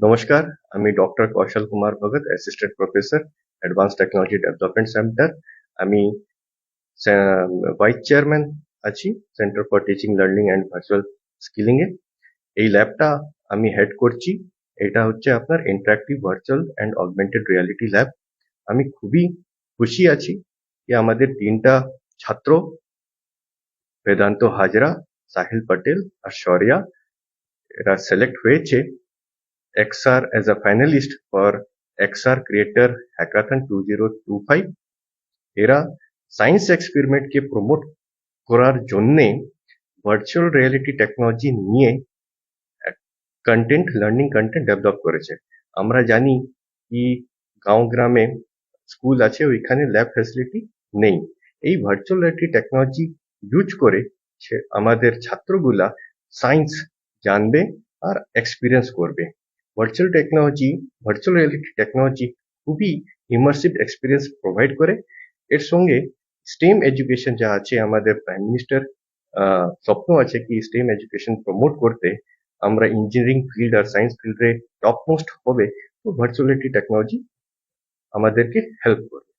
নমস্কার, আমি doctor Kaushal Kumar Bhagat assistant professor advance technology development centre আমি vice chairman আছি centre for teaching learning and virtual skilling এ। এই ল্যাবটা আমি হেড করছি, এটা হচ্ছে আপনার interactive virtual and augmented reality lab আমি খুবই খুশি আছি যে আমাদের তিনটা ছাত্র, বেদান্ত হাজরা, সাহিল পটেল আর শৌর্যা, এরা সিলেক্ট হয়েছে। XR as a finalist for XR Creator Hackathon 2025 এরা সায়েন্স এক্সপেরিমেন্টকে প্রমোট করার জন্যে ভার্চুয়াল রিয়েলিটি টেকনোলজি নিয়ে কন্টেন্ট লার্নিং কন্টেন্ট ডেভেলপ করেছে আমরা জানি কি গাঁও গ্রামে স্কুল আছে ওইখানে ল্যাব ফ্যাসিলিটি নেই এই ভার্চুয়াল রিয়েলিটি টেকনোলজি ইউজ করে সে আমাদের ছাত্রগুলা সায়েন্স জানবে আর এক্সপিরিয়েন্স করবে virtual technology virtual reality technology খুবই ইমার্সিভ এক্সপিরিয়েন্স প্রোভাইড করে। এর সঙ্গে স্টেম এডুকেশন যা আছে, আমাদের প্রাইম মিনিস্টার স্বপ্ন আছে কি স্টেম এডুকেশন প্রমোট করতে। আমরা ইঞ্জিনিয়ারিং ফিল্ড আর সায়েন্স ফিল্ডে টপ মোস্ট হবে তো ভার্চুয়ালিটি টেকনোলজি আমাদেরকে হেল্প করবে।